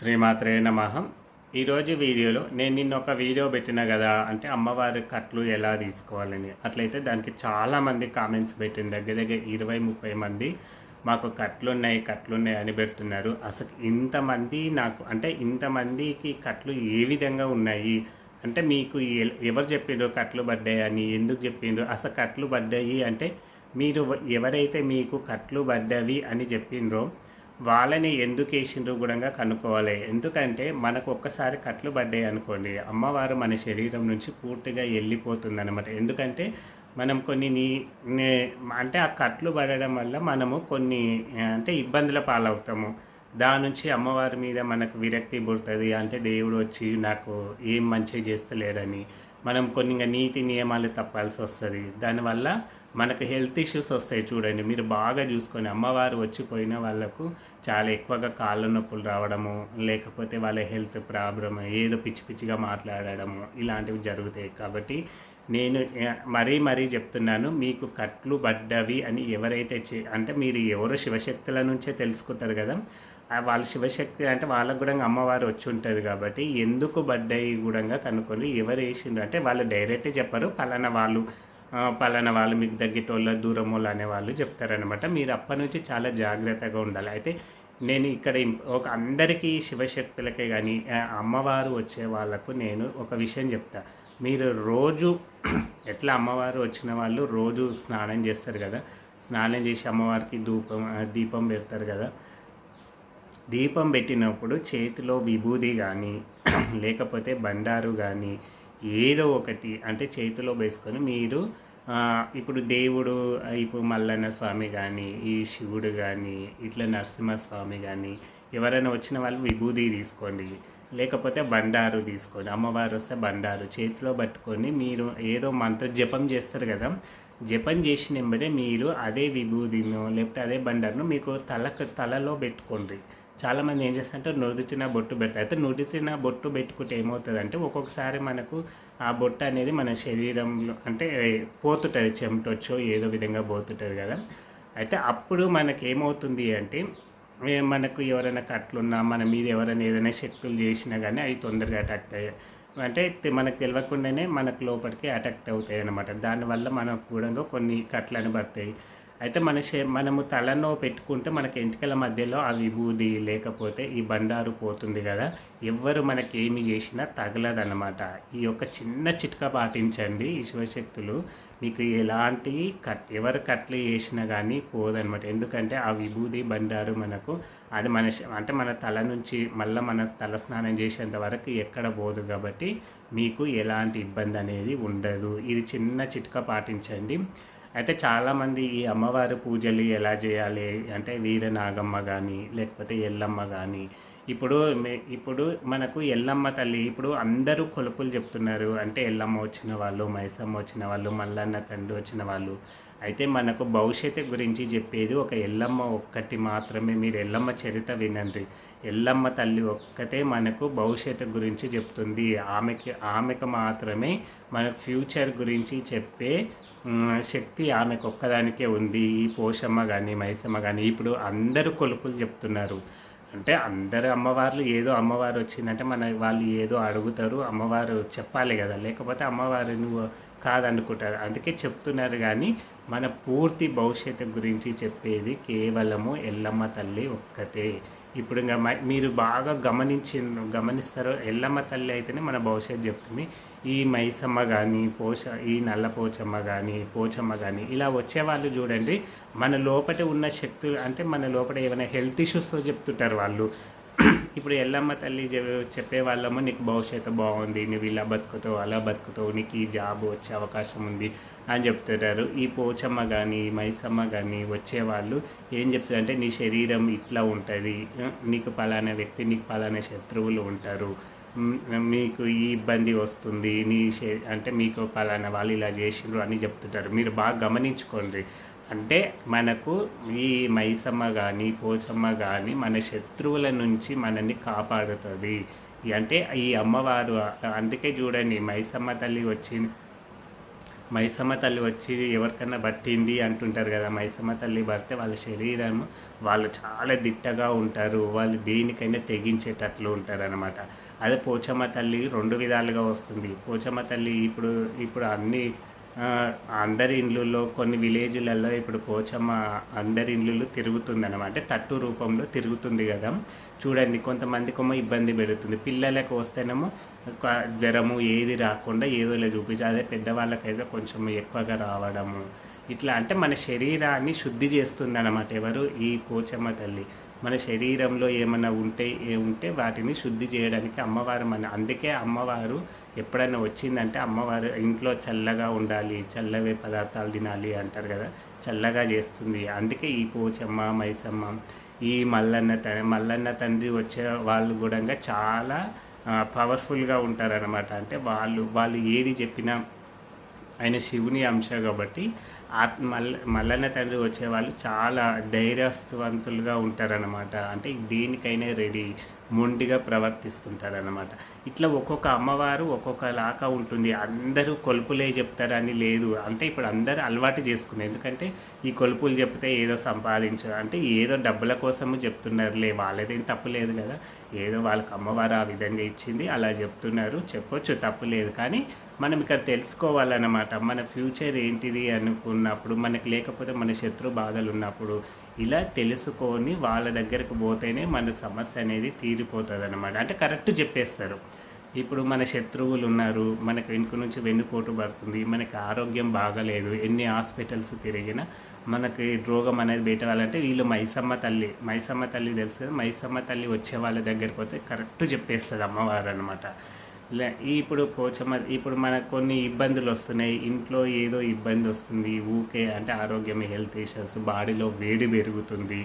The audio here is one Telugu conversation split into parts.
శ్రీమాత్రే నమ. ఈరోజు వీడియోలో నేను నిన్న ఒక వీడియో పెట్టిన కదా అంటే అమ్మవారి కట్లు ఎలా తీసుకోవాలని. అట్లయితే దానికి చాలామంది కామెంట్స్ పెట్టిన దగ్గర దగ్గర ఇరవై ముప్పై మంది మాకు కట్లున్నాయి కట్లున్నాయి అని పెడుతున్నారు. అసలు ఇంతమంది నాకు అంటే ఇంతమందికి కట్లు ఏ విధంగా ఉన్నాయి? అంటే మీకు ఎవరు చెప్పిండ్రు కట్లు పడ్డాయి అని? ఎందుకు చెప్పిండ్రు అసలు కట్లు పడ్డాయి అంటే మీరు ఎవరైతే మీకు కట్లు పడ్డవి అని చెప్పిండ్రో వాళ్ళని ఎందుకు వేసిండ్రు కూడా కనుక్కోవాలి. ఎందుకంటే మనకు ఒక్కసారి కట్లు పడ్డాయి అనుకోండి అమ్మవారు మన శరీరం నుంచి పూర్తిగా వెళ్ళిపోతుంది అనమాట ఎందుకంటే మనం కొన్ని నీ నే- అంటే ఆ కట్లు పడడం వల్ల మనము కొన్ని అంటే ఇబ్బందుల పాలవుతాము. దాని నుంచి అమ్మవారి మీద మనకు విరక్తి పుడుతుంది. అంటే దేవుడు వచ్చి నాకు ఏం మంచి చేస్తలేడని. మనం కొన్ని ఇంకా నీతి నియమాలు తప్పాల్సి వస్తుంది. దానివల్ల మనకు హెల్త్ ఇష్యూస్ వస్తాయి చూడండి. మీరు బాగా చూసుకొని అమ్మవారు వచ్చిపోయిన వాళ్ళకు చాలా ఎక్కువగా కాళ్ళ నొప్పులు రావడము లేకపోతే వాళ్ళ హెల్త్ ప్రాబ్లమ్ ఏదో పిచ్చి పిచ్చిగా మాట్లాడడము ఇలాంటివి జరుగుతాయి. కాబట్టి నేను మరీ మరీ చెప్తున్నాను మీకు కట్లు పడ్డవి అని ఎవరైతే చే- అంటే మీరు ఎవరు శివశక్తుల నుంచే తెలుసుకుంటారు కదా. వాళ్ళ శివశక్తి అంటే వాళ్ళకు కూడా అమ్మవారు వచ్చి ఉంటుంది కాబట్టి ఎందుకు పడ్డాయి కూడా కనుక్కొని ఎవరు వేసిండ్రు అంటే వాళ్ళు డైరెక్ట్ చెప్పరు. పలానా వాళ్ళు పలానా వాళ్ళు మీకు తగ్గేటోళ్ళ దూరం వాళ్ళు అనేవాళ్ళు చెప్తారనమాట మీరు అప్పటి నుంచి చాలా జాగ్రత్తగా ఉండాలి. అయితే నేను ఇక్కడ ఒక అందరికీ శివశక్తులకే కానీ అమ్మవారు వచ్చే వాళ్ళకు నేను ఒక విషయం చెప్తా. మీరు రోజు ఎట్లా అమ్మవారు వచ్చిన వాళ్ళు రోజు స్నానం చేస్తారు కదా. స్నానం చేసి అమ్మవారికి ధూపం దీపం పెడతారు కదా. దీపం పెట్టినప్పుడు చేతిలో విభూది కానీ లేకపోతే బండారు కానీ ఏదో ఒకటి అంటే చేతిలో వేసుకొని మీరు ఇప్పుడు దేవుడు ఇప్పుడు మల్లన్న స్వామి కానీ ఈ శివుడు కానీ ఇట్లా నరసింహస్వామి కానీ ఎవరైనా వచ్చిన వాళ్ళు విభూది తీసుకోండి. లేకపోతే బండారు తీసుకోండి. అమ్మవారు వస్తే బండారు చేతిలో పట్టుకొని మీరు ఏదో మంత్ర జపం చేస్తారు కదా జపం చేసిన వెంబడే మీరు అదే విభూదినో లేకపోతే అదే బండారును మీకు తలకు తలలో పెట్టుకోండి. చాలామంది ఏం చేస్తారంటే నుదుటిన బొట్టు పెడతారు. అయితే నుదుటిన బొట్టు పెట్టుకుంటే ఏమవుతుందంటే ఒక్కొక్కసారి మనకు ఆ బొట్టు అనేది మన శరీరంలో అంటే పోతుంటుంది చెమటొచ్చో ఏదో విధంగా పోతుంటుంది కదా. అయితే అప్పుడు మనకి ఏమవుతుంది అంటే మనకు ఎవరైనా కట్లున్నా మన మీద ఎవరైనా ఏదైనా శక్తులు చేసినా కానీ అవి తొందరగా అటాక్ అయ్యాయి అంటే తె- మనకు తెలియకుండానే మనకు లోపలికి అటాక్ట్ అవుతాయి అన్నమాట దానివల్ల మనకు కూడా కొన్ని కట్లను పడతాయి. అయితే మన షే మనము తలను పెట్టుకుంటే మనకి ఎంటికల మధ్యలో ఆ విభూది లేకపోతే ఈ బండారు పోతుంది కదా. ఎవ్వరు మనకి ఏమి చేసినా తగలదనమాట ఈ యొక్క చిన్న చిట్కా పాటించండి ఈశ్వరశక్తులు. మీకు ఎలాంటి కట్ ఎవరు కట్లు చేసినా కానీ పోదనమాట ఎందుకంటే ఆ విభూది బండారు మనకు అది మన శ- అంటే మన తల నుంచి మళ్ళీ మన తల స్నానం చేసేంత వరకు ఎక్కడ పోదు కాబట్టి మీకు ఎలాంటి ఇబ్బంది అనేది ఉండదు. ఇది చిన్న చిట్కా పాటించండి. అయితే చాలామంది ఈ అమ్మవారి పూజలు ఎలా చేయాలి? అంటే వీరనాగమ్మ కానీ లేకపోతే ఎల్లమ్మ కానీ ఇప్పుడు మే- ఇప్పుడు మనకు ఎల్లమ్మ తల్లి ఇప్పుడు అందరూ కొలుపులు చెప్తున్నారు. అంటే ఎల్లమ్మ వచ్చిన వాళ్ళు మైసమ్మ వచ్చిన వాళ్ళు మల్లన్న తండ్రి వచ్చిన వాళ్ళు. అయితే మనకు భవిష్యత్తు గురించి చెప్పేది ఒక ఎల్లమ్మ ఒక్కటి మాత్రమే. మీరు ఎల్లమ్మ చరిత్ర వినండి. ఎల్లమ్మ తల్లి ఒక్కతే మనకు భవిష్యత్తు గురించి చెప్తుంది. ఆమెకి ఆమెకు మాత్రమే మనకు ఫ్యూచర్ గురించి చెప్పే శక్తి ఆమెకు ఒక్కదానికే ఉంది. ఈ పోషమ్మ కానీ మైసమ్మ కానీ ఇప్పుడు అందరూ కొలుపులు చెప్తున్నారు. అంటే అందరు అమ్మవార్లు ఏదో అమ్మవారు వచ్చిందంటే మన వాళ్ళు ఏదో అడుగుతారు. అమ్మవారు చెప్పాలి కదా. లేకపోతే అమ్మవారు నువ్వు కాదనుకుంటారు. అందుకే చెప్తున్నారు కానీ మన పూర్తి భవిష్యత్తు గురించి చెప్పేది కేవలము ఎల్లమ్మ తల్లి ఒక్కతే. ఇప్పుడు ఇంకా మీరు బాగా గమనించి గమనిస్తారో ఎల్లమ్మ తల్లి అయితేనే మన భవిష్యత్తు చెప్తుంది. ఈ మైసమ్మ కానీ పోష ఈ నల్ల పోచమ్మ కానీ పోచమ్మ కానీ ఇలా వచ్చేవాళ్ళు చూడండి మన లోపట ఉన్న శక్తులు అంటే మన లోపల ఏమైనా హెల్త్ ఇష్యూస్తో చెప్తుంటారు వాళ్ళు. ఇప్పుడు ఎల్లమ్మ తల్లి చెప్పే వాళ్ళము నీకు భవిష్యత్తు బాగుంది నువ్వు ఇలా బతుకుతావు అలా బతుకుతావు నీకు ఈ జాబ్ వచ్చే అవకాశం ఉంది అని చెప్తుంటారు. ఈ పోచమ్మ కానీ మైసమ్మ కానీ వచ్చేవాళ్ళు ఏం చెప్తారంటే నీ శరీరం ఇట్లా ఉంటుంది నీకు పలానా వ్యక్తి నీకు పలానా శత్రువులు ఉంటారు. మీకు ఈ ఇబ్బంది వస్తుంది నీ అంటే మీకు పలానా వాళ్ళు ఇలా చేసిండ్రు అని చెప్తుంటారు. మీరు బాగా గమనించుకోండి. అంటే మనకు ఈ మైసమ్మ కానీ పోచమ్మ కానీ మన శత్రువుల నుంచి మనల్ని కాపాడుతుంది. అంటే ఈ అమ్మవారు అందుకే చూడండి మైసమ్మ తల్లి వచ్చి మైసమ్మ తల్లి వచ్చి ఎవరికన్నా పట్టింది అంటుంటారు కదా మైసమ్మ తల్లి పడితే వాళ్ళ శరీరం వాళ్ళు చాలా దిట్టగా ఉంటారు వాళ్ళు దేనికైనా తెగించేటట్లు ఉంటారు అనమాట అదే పోచమ్మ తల్లి రెండు విధాలుగా వస్తుంది. పోచమ్మ తల్లి ఇప్పుడు ఇప్పుడు అన్ని అందరి ఇండ్లలో కొన్ని విలేజ్లలో ఇప్పుడు పోచమ్మ అందరి ఇండ్లు తిరుగుతుంది అనమాట తట్టు రూపంలో తిరుగుతుంది కదా. చూడండి కొంతమందికేమో ఇబ్బంది పెడుతుంది. పిల్లలకు వస్తేనేమో జ్వరము ఏది రాకుండా ఏదోలా చూపించి అదే పెద్దవాళ్ళకైతే కొంచెం ఎక్కువగా రావడము. ఇట్లా అంటే మన శరీరాన్ని శుద్ధి చేస్తుంది అనమాట ఎవరు? ఈ పోచమ్మ తల్లి. మన శరీరంలో ఏమైనా ఉంటే ఏ ఉంటే వాటిని శుద్ధి చేయడానికి అమ్మవారు మన అందుకే అమ్మవారు ఎప్పుడైనా వచ్చిందంటే అమ్మవారు ఇంట్లో చల్లగా ఉండాలి చల్లవే పదార్థాలు తినాలి అంటారు కదా చల్లగా చేస్తుంది. అందుకే ఈ పోచమ్మ మైసమ్మ ఈ మల్లన్న త మల్లన్న తండ్రి వచ్చే వాళ్ళు కూడా చాలా పవర్ఫుల్గా ఉంటారనమాట అంటే వాళ్ళు వాళ్ళు ఏది చెప్పినా ఆయన శివుని అంశ కాబట్టి ఆత్మ మల్ల మల్లన్న తండ్రి వచ్చేవాళ్ళు చాలా ధైర్యస్తువంతులుగా ఉంటారనమాట అంటే దేనికైనా రెడీ మొండిగా ప్రవర్తిస్తుంటారనమాట ఇట్లా ఒక్కొక్క అమ్మవారు ఒక్కొక్కలాగా ఉంటుంది. అందరూ కొలుపులే చెప్తారని లేదు. అంటే ఇప్పుడు అందరూ అలవాటు చేసుకున్నారు. ఎందుకంటే ఈ కొలుపులు చెప్తే ఏదో సంపాదించు అంటే ఏదో డబ్బుల కోసము చెప్తున్నారులే. వాళ్ళదేం తప్పు లేదు కదా. ఏదో వాళ్ళకి అమ్మవారు ఆ విధంగా ఇచ్చింది అలా చెప్తున్నారు. చెప్పొచ్చు తప్పు లేదు. కానీ మనం ఇక్కడ తెలుసుకోవాలన్నమాట. మన ఫ్యూచర్ ఏంటిది అనుకున్నప్పుడు మనకు లేకపోతే మన శత్రు బాధలు ఉన్నప్పుడు ఇలా తెలుసుకొని వాళ్ళ దగ్గరకు పోతేనే మన సమస్య అనేది తీరిపోతుంది అనమాట అంటే కరెక్ట్ చెప్పేస్తారు. ఇప్పుడు మన శత్రువులు ఉన్నారు మనకు వెనుక నుంచి వెన్నుపోటు పడుతుంది మనకి ఆరోగ్యం బాగలేదు ఎన్ని హాస్పిటల్స్ తిరిగినా మనకి రోగం అనేది పెట్టాలంటే వీళ్ళు మైసమ్మ తల్లి. మైసమ్మ తల్లి తెలుసు మైసమ్మ తల్లి వచ్చే వాళ్ళ దగ్గరికి పోతే కరెక్ట్ చెప్పేస్తుంది అమ్మవారు అనమాట ఇప్పుడు పోచమ్మ ఇప్పుడు మనకు కొన్ని ఇబ్బందులు వస్తున్నాయి. ఇంట్లో ఏదో ఇబ్బంది వస్తుంది. ఊకే అంటే ఆరోగ్యం హెల్త్ ఇష్యూస్ బాడీలో వేడి పెరుగుతుంది.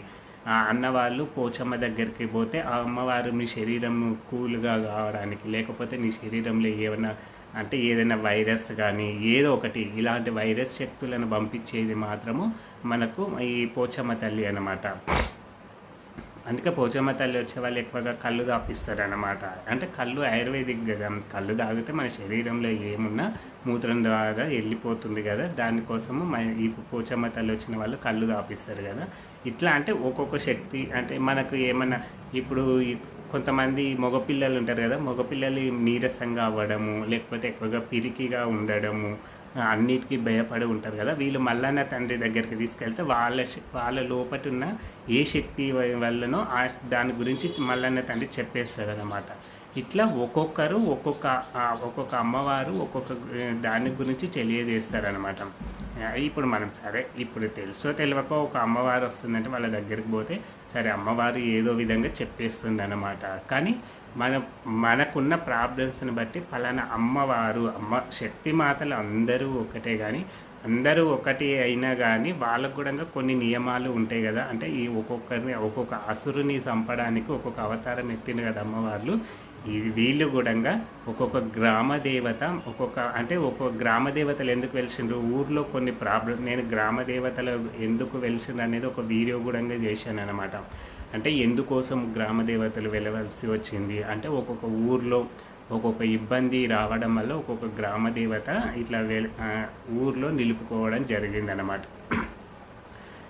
అన్నవాళ్ళు పోచమ్మ దగ్గరికి పోతే ఆ అమ్మవారు మీ శరీరం కూల్గా కావడానికి లేకపోతే నీ శరీరంలో ఏమైనా అంటే ఏదైనా వైరస్ కానీ ఏదో ఒకటి ఇలాంటి వైరస్ శక్తులను పంపించేది మాత్రము మనకు ఈ పోచమ్మ తల్లి అన్నమాట. అందుకే పోచమ్మ తల్లి వచ్చే వాళ్ళు ఎక్కువగా కళ్ళు దాపిస్తారు అన్నమాట అంటే కళ్ళు ఆయుర్వేదిక్ కదా కళ్ళు తాగితే మన శరీరంలో ఏమున్నా మూత్రం ద్వారా వెళ్ళిపోతుంది కదా. దానికోసము మన ఈ పోచమ్మ తల్లి వచ్చిన వాళ్ళు కళ్ళు దాపిస్తారు కదా. ఇట్లా అంటే ఒక్కొక్క శక్తి అంటే మనకు ఏమన్నా ఇప్పుడు కొంతమంది మగపిల్లలు ఉంటారు కదా. మగపిల్లలు నీరసంగా అవ్వడము లేకపోతే ఎక్కువగా పిరికిగా ఉండడము అన్నిటికీ భయపడి ఉంటారు కదా. వీళ్ళు మల్లన్న తండ్రి దగ్గరికి తీసుకెళ్తే వాళ్ళ వాళ్ళ లోపట ఉన్న ఏ శక్తి వల్లనో ఆ దాని గురించి మల్లన్న తండ్రి చెప్పేస్తారు అనమాట ఇట్లా ఒక్కొక్కరు ఒక్కొక్క ఒక్కొక్క అమ్మవారు ఒక్కొక్క దాని గురించి తెలియజేస్తారనమాట ఇప్పుడు మనం సరే ఇప్పుడు తెలుసో తెలియకో ఒక అమ్మవారు వస్తుందంటే వాళ్ళ దగ్గరికి పోతే సరే అమ్మవారు ఏదో విధంగా చెప్పేస్తుంది అనమాట కానీ మన మనకున్న ప్రాబ్లమ్స్ని బట్టి ఫలానా అమ్మవారు అమ్మ శక్తి మాతలు అందరూ ఒకటే కానీ అందరూ ఒకటి అయినా కానీ వాళ్ళకు కూడా కొన్ని నియమాలు ఉంటాయి కదా. అంటే ఈ ఒక్కొక్కరిని ఒక్కొక్క అసురుని చంపడానికి ఒక్కొక్క అవతారం ఎత్తిన కదా అమ్మవార్లు. ఇది వీళ్ళు కూడా ఒక్కొక్క గ్రామ దేవత ఒక్కొక్క అంటే ఒక్కొక్క గ్రామ దేవతలు ఎందుకు వెలిసిండ్రు? ఊర్లో కొన్ని ప్రాబ్లం నేను గ్రామ దేవతలు ఎందుకు వెలిసిండ్రు అనేది ఒక వీడియో కూడా చేశాను అనమాట అంటే ఎందుకోసం గ్రామ దేవతలు వెళ్ళవలసి వచ్చింది? అంటే ఒక్కొక్క ఊర్లో ఒక్కొక్క ఇబ్బంది రావడం వల్ల ఒక్కొక్క గ్రామ దేవత ఇట్లా వెల్ ఊర్లో నిలుపుకోవడం జరిగిందనమాట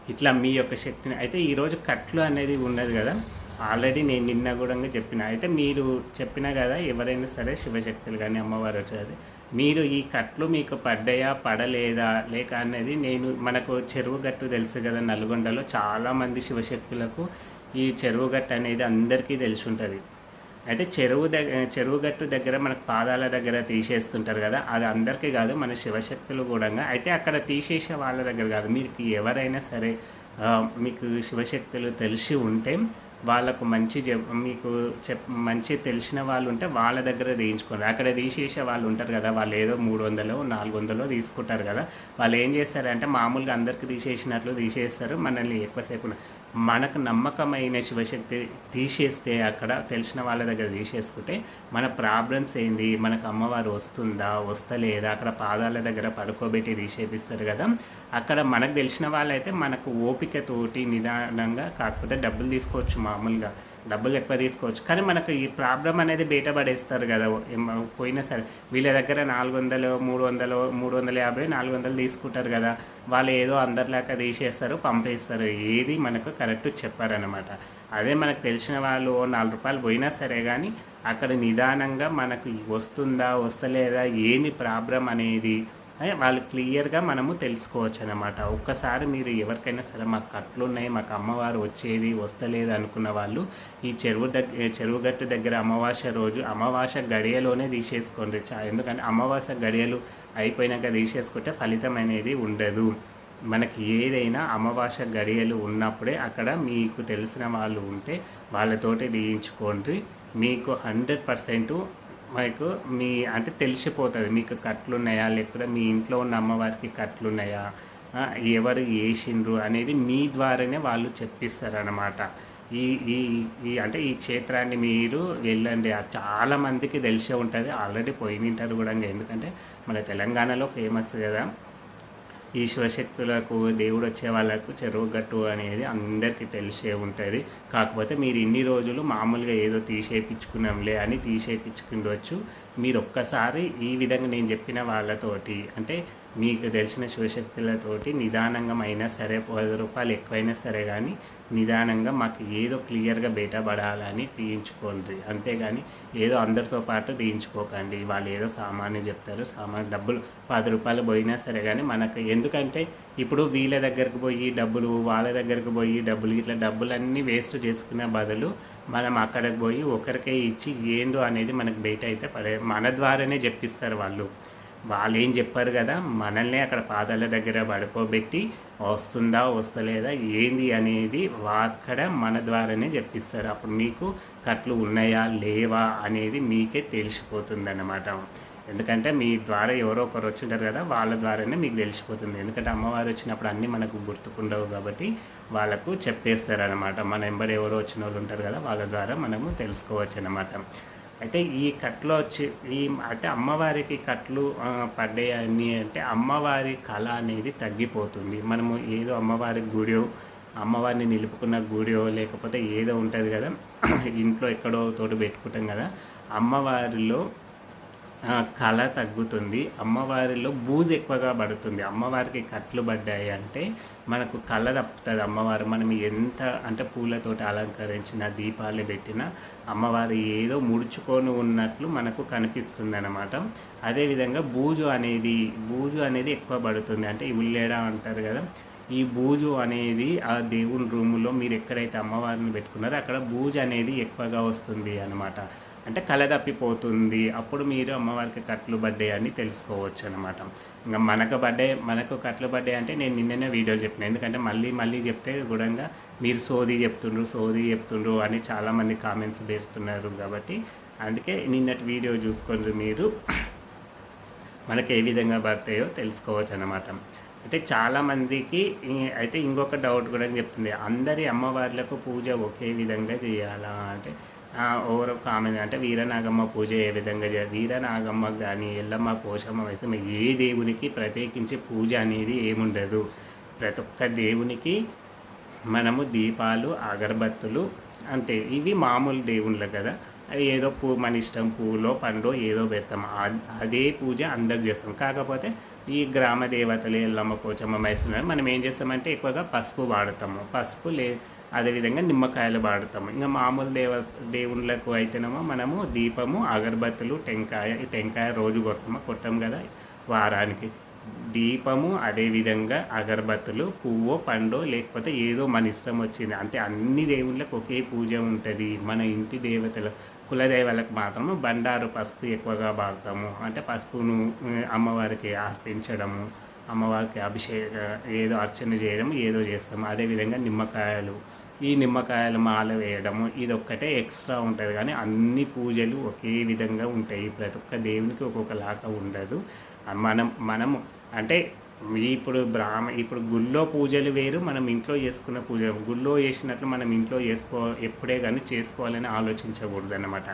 ఇట్లా మీ యొక్క శక్తిని అయితే ఈరోజు కట్లు అనేది ఉన్నది కదా? ఆల్రెడీ నేను నిన్న కూడా చెప్పిన. అయితే మీరు చెప్పినా కదా ఎవరైనా సరే శివశక్తులు కానీ అమ్మవారు వచ్చేది. మీరు ఈ కట్లు మీకు పడ్డాయా పడలేదా? లేక అనేది నేను మనకు చెరువు గట్టు తెలుసు కదా నల్గొండలో చాలామంది శివశక్తులకు ఈ చెరువు గట్టు అనేది అందరికీ తెలిసి ఉంటుంది. అయితే చెరువు దగ్గర చెరువు గట్టు దగ్గర మనకు పాదాల దగ్గర తీసేస్తుంటారు కదా అది అందరికీ కాదు మన శివశక్తులు కూడా. అయితే అక్కడ తీసేసే వాళ్ళ దగ్గర కాదు. మీకు ఎవరైనా సరే మీకు శివశక్తులు తెలిసి ఉంటే వాళ్ళకు మంచి మీకు చెప్ మంచి తెలిసిన వాళ్ళు ఉంటే వాళ్ళ దగ్గర తీయించుకోండి. అక్కడ తీసేసే వాళ్ళు ఉంటారు కదా వాళ్ళు ఏదో మూడు వందలు నాలుగు వందలు తీసుకుంటారు కదా వాళ్ళు ఏం చేస్తారంటే మామూలుగా అందరికి తీసేసినట్లు తీసేస్తారు మనల్ని ఎక్కువసేపు మనకు నమ్మకమైన శివశక్తి తీసేస్తే అక్కడ తెలిసిన వాళ్ళ దగ్గర తీసేసుకుంటే మన ప్రాబ్లమ్స్ ఏంది మనకు అమ్మవారు వస్తుందా వస్తలేదా అక్కడ పాదాల దగ్గర పడుకోబెట్టి తీసేపిస్తారు కదా అక్కడ మనకు తెలిసిన వాళ్ళైతే మనకు ఓపికతోటి నిదానంగా కాకపోతే డబ్బులు తీసుకోవచ్చు మామూలుగా డబ్బులు ఎక్కువ తీసుకోవచ్చు. కానీ మనకు ఈ ప్రాబ్లం అనేది బయట పడేస్తారు కదా. పోయినా సరే వీళ్ళ దగ్గర నాలుగు వందలు మూడు వందలు మూడు వందల యాభై నాలుగు వందలు తీసుకుంటారు కదా. వాళ్ళు ఏదో అందరిలాగా తీసేస్తారు పంపేస్తారు. ఏది మనకు కరెక్ట్ చెప్పారనమాట అదే మనకు తెలిసిన వాళ్ళు నాలుగు రూపాయలు పోయినా సరే కానీ అక్కడ నిదానంగా మనకు వస్తుందా వస్తలేదా ఏంది ప్రాబ్లం అనేది వాళ్ళు క్లియర్గా మనము తెలుసుకోవచ్చు అనమాట ఒక్కసారి మీరు ఎవరికైనా సరే మాకు కట్లు ఉన్నాయి మాకు అమ్మవారు వచ్చేది వస్తలేదు అనుకున్న వాళ్ళు ఈ చెరువు దగ్గర చెరువు గట్టు దగ్గర అమావాస్య రోజు అమావాస్య గడియలోనే తీసేసుకోండి. చా ఎందుకంటే అమావాస్య గడియలు అయిపోయినాక తీసేసుకుంటే ఫలితం అనేది ఉండదు. మనకి ఏదైనా అమావాస గడియలు ఉన్నప్పుడే అక్కడ మీకు తెలిసిన వాళ్ళు ఉంటే వాళ్ళతోటి తీయించుకోండి. మీకు హండ్రెడ్ పర్సెంట్ మీకు మీ అంటే తెలిసిపోతుంది మీకు కట్లు ఉన్నాయా లేకపోతే మీ ఇంట్లో ఉన్న అమ్మవారికి కట్లు ఉన్నాయా ఎవరు వేసిండ్రు అనేది మీ ద్వారానే వాళ్ళు చెప్పిస్తారనమాట ఈ ఈ ఈ అంటే ఈ క్షేత్రాన్ని మీరు వెళ్ళండి. చాలా మందికి తెలిసే ఉంటుంది. ఆల్రెడీ పోయినింటారు కూడా ఎందుకంటే మన తెలంగాణలో ఫేమస్ కదా. ఈశ్వరశక్తులకు దేవుడు వచ్చే వాళ్ళకు చెరువు గట్టు అనేది అందరికీ తెలిసే ఉంటుంది. కాకపోతే మీరు ఇన్ని రోజులు మామూలుగా ఏదో తీసేపించుకున్నాంలే అని తీసేపించుకుండవచ్చు మీరు ఒక్కసారి ఈ విధంగా నేను చెప్పిన వాళ్ళతోటి అంటే మీకు తెలిసిన శివశక్తులతోటి నిదానంగా అయినా సరే పది రూపాయలు ఎక్కువైనా సరే కానీ నిదానంగా మాకు ఏదో క్లియర్గా బయటపడాలని తీయించుకోండి. అంతేగాని ఏదో అందరితో పాటు తీయించుకోకండి. వాళ్ళు ఏదో సామాన్య చెప్తారు సామాన్య డబ్బులు పది రూపాయలు పోయినా సరే కానీ మనకు ఎందుకంటే ఇప్పుడు వీళ్ళ దగ్గరకు పోయి డబ్బులు వాళ్ళ దగ్గరకు పోయి డబ్బులు ఇట్లా డబ్బులన్నీ వేస్ట్ చేసుకునే బదులు మనం అక్కడికి పోయి ఒకరికే ఇచ్చి ఏందో అనేది మనకు బయట అయితే పడే మన ద్వారానే చెప్పిస్తారు వాళ్ళు. వాళ్ళు ఏం చెప్పారు కదా మనల్ని అక్కడ పాదాల దగ్గర పడుకోబెట్టి వస్తుందా వస్తలేదా ఏంది అనేది అక్కడ మన ద్వారానే చెప్పిస్తారు. అప్పుడు మీకు కట్లు ఉన్నాయా లేవా అనేది మీకే తెలిసిపోతుంది అన్నమాట ఎందుకంటే మీ ద్వారా ఎవరో ఒకరు వచ్చి ఉంటారు కదా వాళ్ళ ద్వారానే మీకు తెలిసిపోతుంది. ఎందుకంటే అమ్మవారు వచ్చినప్పుడు అన్నీ మనకు గుర్తుకుండవు కాబట్టి వాళ్ళకు చెప్పేస్తారు అనమాట మన ఎంబడి ఎవరో వచ్చిన వాళ్ళు ఉంటారు కదా వాళ్ళ ద్వారా మనము తెలుసుకోవచ్చు అనమాట అయితే ఈ కట్లో వచ్చి ఈ అయితే అమ్మవారికి కట్లు పడ్డాయని అంటే అమ్మవారి కళ అనేది తగ్గిపోతుంది. మనము ఏదో అమ్మవారి గుడియో అమ్మవారిని నిలుపుకున్న గుడియో లేకపోతే ఏదో ఉంటుంది కదా ఇంట్లో ఎక్కడో తోడు పెట్టుకుంటాం కదా అమ్మవారిలో కళ తగ్గుతుంది. అమ్మవారిలో బూజు ఎక్కువగా పడుతుంది. అమ్మవారికి కట్లు పడ్డాయి అంటే మనకు కళ తప్పుతుంది. అమ్మవారు మనం ఎంత అంటే పూలతోటి అలంకరించిన దీపాలు పెట్టిన అమ్మవారు ఏదో ముడుచుకొని ఉన్నట్లు మనకు కనిపిస్తుంది అనమాట అదేవిధంగా బూజు అనేది బూజు అనేది ఎక్కువ పడుతుంది. అంటే ఈ అంటారు కదా ఈ బూజు అనేది ఆ దేవుని రూములో మీరు ఎక్కడైతే అమ్మవారిని పెట్టుకున్నారో అక్కడ బూజు అనేది ఎక్కువగా వస్తుంది అనమాట అంటే కళ తప్పిపోతుంది. అప్పుడు మీరు అమ్మవారికి కట్లు బర్త్డే అని తెలుసుకోవచ్చు అనమాట ఇంకా మనకు బర్త్డే మనకు కట్లు బర్త్డే అంటే నేను నిన్ననే వీడియోలు చెప్పిన. ఎందుకంటే మళ్ళీ మళ్ళీ చెప్తే కూడా మీరు సోది చెప్తుండ్రు సోది చెప్తుండ్రు అని చాలామంది కామెంట్స్ పెడుతున్నారు కాబట్టి అందుకే నిన్నటి వీడియో చూసుకోండి మీరు. మనకి ఏ విధంగా పడతాయో తెలుసుకోవచ్చు అనమాట అయితే చాలామందికి అయితే ఇంకొక డౌట్ కూడా చెప్తుంది. అందరి అమ్మవార్లకు పూజ ఒకే విధంగా చేయాలా? అంటే ఓవర్ కామెంట్ అంటే వీరనాగమ్మ పూజ ఏ విధంగా చేయాలి? వీరనాగమ్మ కానీ ఎల్లమ్మ పోషమ్మ వైసమ్మ ఏ దేవునికి ప్రత్యేకించి పూజ అనేది ఏముండదు. ప్రతి ఒక్క దేవునికి మనము దీపాలు అగరబత్తులు అంతే. ఇవి మామూలు దేవుళ్ళు కదా. అవి ఏదో పూ మన ఇష్టం పూలో పండో ఏదో పెడతాం. అదే పూజ అందరికి చేస్తాం. కాకపోతే ఈ గ్రామ దేవతలు ఎల్లమ్మ పోచమ్మ మైసూరు మనం ఏం చేస్తామంటే ఎక్కువగా పసుపు వాడతాము. పసుపు లే అదేవిధంగా నిమ్మకాయలు వాడతాము. ఇంకా మామూలు దేవ దేవుళ్ళకు అయితేనేమో మనము దీపము అగరబత్తులు టెంకాయ ఈ టెంకాయ రోజు కొడతాము కొట్టాం కదా వారానికి. దీపము అదేవిధంగా అగరబత్తులు పువ్వు పండు లేకపోతే ఏదో మన ఇష్టం వచ్చింది. అంటే అన్ని దేవుళ్ళకి ఒకే పూజ ఉంటుంది. మన ఇంటి దేవతల కులదేవతలకు మాత్రము బండారు పసుపు ఎక్కువగా వాడతాము. అంటే పసుపును అమ్మవారికి అర్పించడము అమ్మవారికి అభిషేక ఏదో అర్చన చేయడం ఏదో చేస్తాము. అదేవిధంగా నిమ్మకాయలు ఈ నిమ్మకాయల మాల వేయడము ఇది ఒక్కటే ఎక్స్ట్రా ఉంటుంది. కానీ అన్ని పూజలు ఒకే విధంగా ఉంటాయి. ప్రతి ఒక్క దేవునికి ఒక్కొక్కలాగా ఉండదు. మనం మనము అంటే ఇప్పుడు బ్రాహ్మ ఇప్పుడు గుళ్ళో పూజలు వేరు మనం ఇంట్లో చేసుకున్న పూజ. గుళ్ళో చేసినట్లు మనం ఇంట్లో చేసుకో ఎప్పుడే కానీ చేసుకోవాలని ఆలోచించకూడదు అనమాట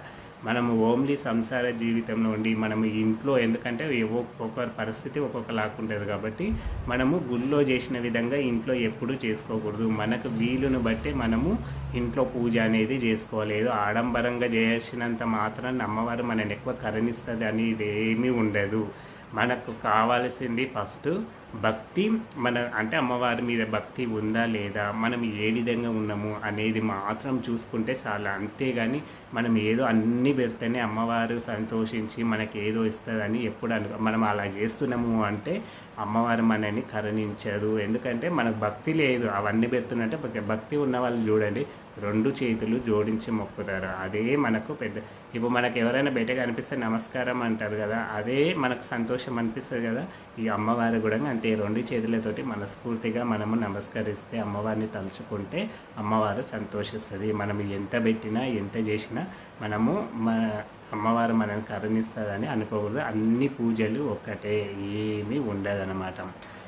మనము ఓన్లీ సంసార జీవితంలో ఉండి మనము ఇంట్లో ఎందుకంటే ఒక్కొక్క పరిస్థితి ఒక్కొక్కలాగా ఉంటుంది కాబట్టి మనము గుళ్ళో చేసిన విధంగా ఇంట్లో ఎప్పుడూ చేసుకోకూడదు. మనకు వీలును బట్టి మనము ఇంట్లో పూజ అనేది చేసుకోవాలి. ఏదో ఆడంబరంగా చేసినంత మాత్రం అమ్మవారు మనని ఎక్కువ కరుణిస్తుంది అనేది ఏమీ ఉండదు. మనకు కావాల్సింది ఫస్ట్ భక్తి మన అంటే అమ్మవారి మీద భక్తి ఉందా లేదా మనం ఏ విధంగా ఉన్నాము అనేది మాత్రం చూసుకుంటే చాలా. అంతేగాని మనం ఏదో అన్నీ పెడితేనే అమ్మవారు సంతోషించి మనకి ఏదో ఇస్తుందని ఎప్పుడు అను మనం అలా చేస్తున్నాము అంటే అమ్మవారు మనని కరుణించరు. ఎందుకంటే మనకు భక్తి లేదు. అవన్నీ పెడుతున్నట్టే భక్తి ఉన్న వాళ్ళు చూడండి రెండు చేతులు జోడించి మొక్కుతారు. అదే మనకు పెద్ద ఇప్పుడు మనకు ఎవరైనా బయటకు అనిపిస్తే నమస్కారం అంటారు కదా అదే మనకు సంతోషం అనిపిస్తుంది కదా. ఈ అమ్మవారు కూడా అంతే రెండు చేతులతోటి మనస్ఫూర్తిగా మనము నమస్కరిస్తే అమ్మవారిని తలుచుకుంటే అమ్మవారు సంతోషిస్తుంది. మనం ఎంత పెట్టినా ఎంత చేసినా మనము మన అమ్మవారు మనల్ని కరుణిస్తుందని అనుకోకూడదు. అన్ని పూజలు ఒక్కటే ఏమీ ఉండదన్నమాట.